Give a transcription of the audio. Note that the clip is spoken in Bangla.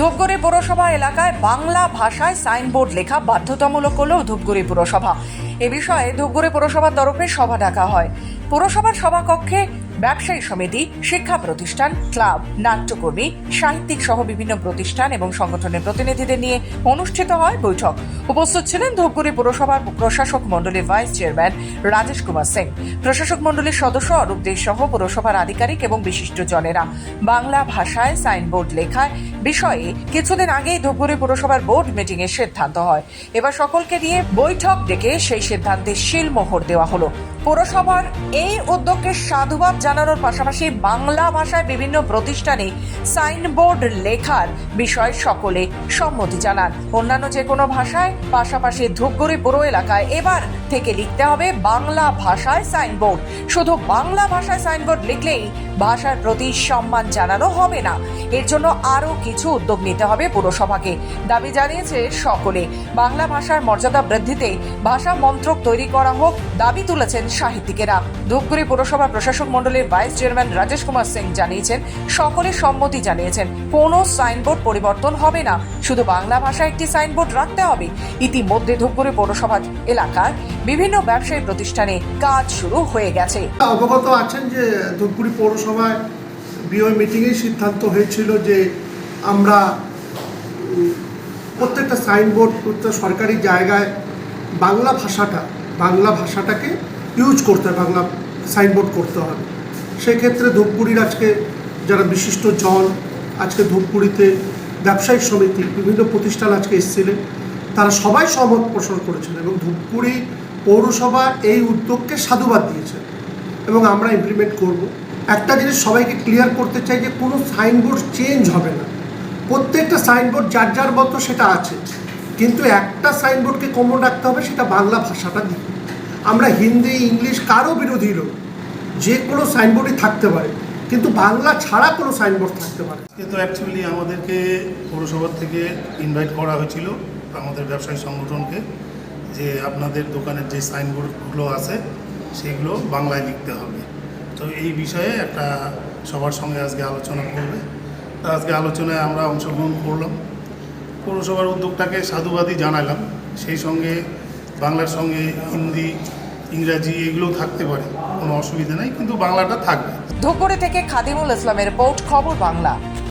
ধূপগুড়ি পুরসভা এলাকায় বাংলা ভাষায় সাইনবোর্ড লেখা বাধ্যতামূলক করল ধূপগুড়ি পুরসভা। এ বিষয়ে ধূপগুড়ি পুরসভার তরফে সভা ডাকা হয়। পুরসভার সভাকক্ষে ব্যবসায়ী সমিতি, শিক্ষা প্রতিষ্ঠান, ক্লাব, নাট্যকর্মী, সাহিত্যিক সহ বিভিন্ন প্রতিষ্ঠান এবং সংগঠনের প্রতিনিধিদের নিয়ে অনুষ্ঠিত হয় বৈঠক। উপস্থিত ছিলেন ধূপগুড়ি পুরসভার প্রশাসক মণ্ডলীর ভাইস চেয়ারম্যান রাজেশ কুমার সিং। প্রশাসক মণ্ডলীর সদস্য অরূপ দে সহ পুরসভার আধিকারিক এবং বিশিষ্ট জনেরা বাংলা ভাষায় সাইনবোর্ড লেখায় বিষয়ে কিছুদিন আগেই ধূপগুড়ি পুরসভার বোর্ড মিটিং এর সিদ্ধান্ত হয়। এবার সকলকে নিয়ে বৈঠক ডেকে সেই সিদ্ধান্তে শিলমোহর দেওয়া হলো। পুরসভার এই উদ্যোগকে সাধুবাদ জানানোর পাশাপাশি বাংলা ভাষায় বিভিন্ন প্রতিষ্ঠানে সাইনবোর্ড লেখার বিষয়ে সকলে সম্মতি জানান। অন্যান্য যে কোনো ভাষায়, পাশাপাশি ধূপগুড়ি পুরো এলাকায় এবার থেকে লিখতে হবে বাংলা ভাষায় সাইনবোর্ড। শুধু বাংলা ভাষায় সাইনবোর্ড লিখলেই ভাষার প্রতি সম্মান জানানো হবে না। এর জন্য আরও কিছু উদ্যোগ নিতে হবে পুরসভাকে। দাবি জানিয়েছে সকলে। বাংলা ভাষার মর্যাদা বৃদ্ধিতে ভাষা মন্ত্রক তৈরি করা হোক, দাবি তুলেছেন সাহিত্যিকেরা। ধূপগুড়ি পৌরসভা প্রশাসক মণ্ডলীর ভাইস চেয়ারম্যান রাজেশ কুমার সিং জানিয়েছেন, সকলে সম্মতি জানিয়েছেন, কোনো সাইনবোর্ড পরিবর্তন হবে না। শুধু বাংলা ভাষায় একটি সাইনবোর্ড রাখতে হবে। ইতিমধ্যে ধূপগুড়ি পৌরসভা এলাকার বিভিন্ন ব্যবসায়ী প্রতিষ্ঠানে কাজ শুরু হয়ে গেছে। অবগত আছেন যে ধূপগুড়ি পৌরসভায় বিওই মিটিংয়েই সিদ্ধান্ত হয়েছিল যে আমরা প্রত্যেকটা সাইনবোর্ড প্রত্যেক সরকারি জায়গায় বাংলা ভাষাটা, বাংলা ভাষাটাকে ইউজ করতে হবে বাংলা সাইনবোর্ড করতে হবে সেক্ষেত্রে ধূপগুড়ির আজকে যারা বিশিষ্ট জন, আজকে ধূপগুড়িতে ব্যবসায়িক সমিতি, বিভিন্ন প্রতিষ্ঠান আজকে এসেছিলেন, তারা সবাই সহমত পোষণ করেছেন এবং ধূপগুড়ি পৌরসভা এই উদ্যোগকে সাধুবাদ দিয়েছেন এবং আমরা ইমপ্লিমেন্ট করব। একটা জিনিস সবাইকে ক্লিয়ার করতে চাই যে কোনো সাইনবোর্ড চেঞ্জ হবে না। প্রত্যেকটা সাইনবোর্ড যার যার মতো সেটা আছে, কিন্তু একটা সাইনবোর্ডকে কমন রাখতে হবে, সেটা বাংলা ভাষাটা দিয়ে। আমরা হিন্দি, ইংলিশ কারও বিরোধী লোক যে কোনো সাইনবোর্ডই থাকতে পারে। কিন্তু বাংলা ছাড়া কোনো সাইনবোর্ড থাকতে পারে আজকে তো অ্যাকচুয়ালি আমাদেরকে পৌরসভা থেকে ইনভাইট করা হয়েছিল আমাদের ব্যবসায়ী সংগঠনকে যে আপনাদের দোকানের যে সাইনবোর্ডগুলো আছে, সেগুলো বাংলায় লিখতে হবে। তো এই বিষয়ে একটা সবার সঙ্গে আজকে আলোচনা করবে। তা আজকে আলোচনায় আমরা অংশগ্রহণ করলাম। পৌরসভার উদ্যোগটাকে সাধুবাদী জানালাম। সেই সঙ্গে বাংলার সঙ্গে হিন্দি, ইংরাজি এগুলো থাকতে পারে, কোনো অসুবিধা নেই, কিন্তু বাংলাটা থাকবে। ধূপগুড়ি থেকে খাদিমুল ইসলামের রিপোর্ট, খবর বাংলা।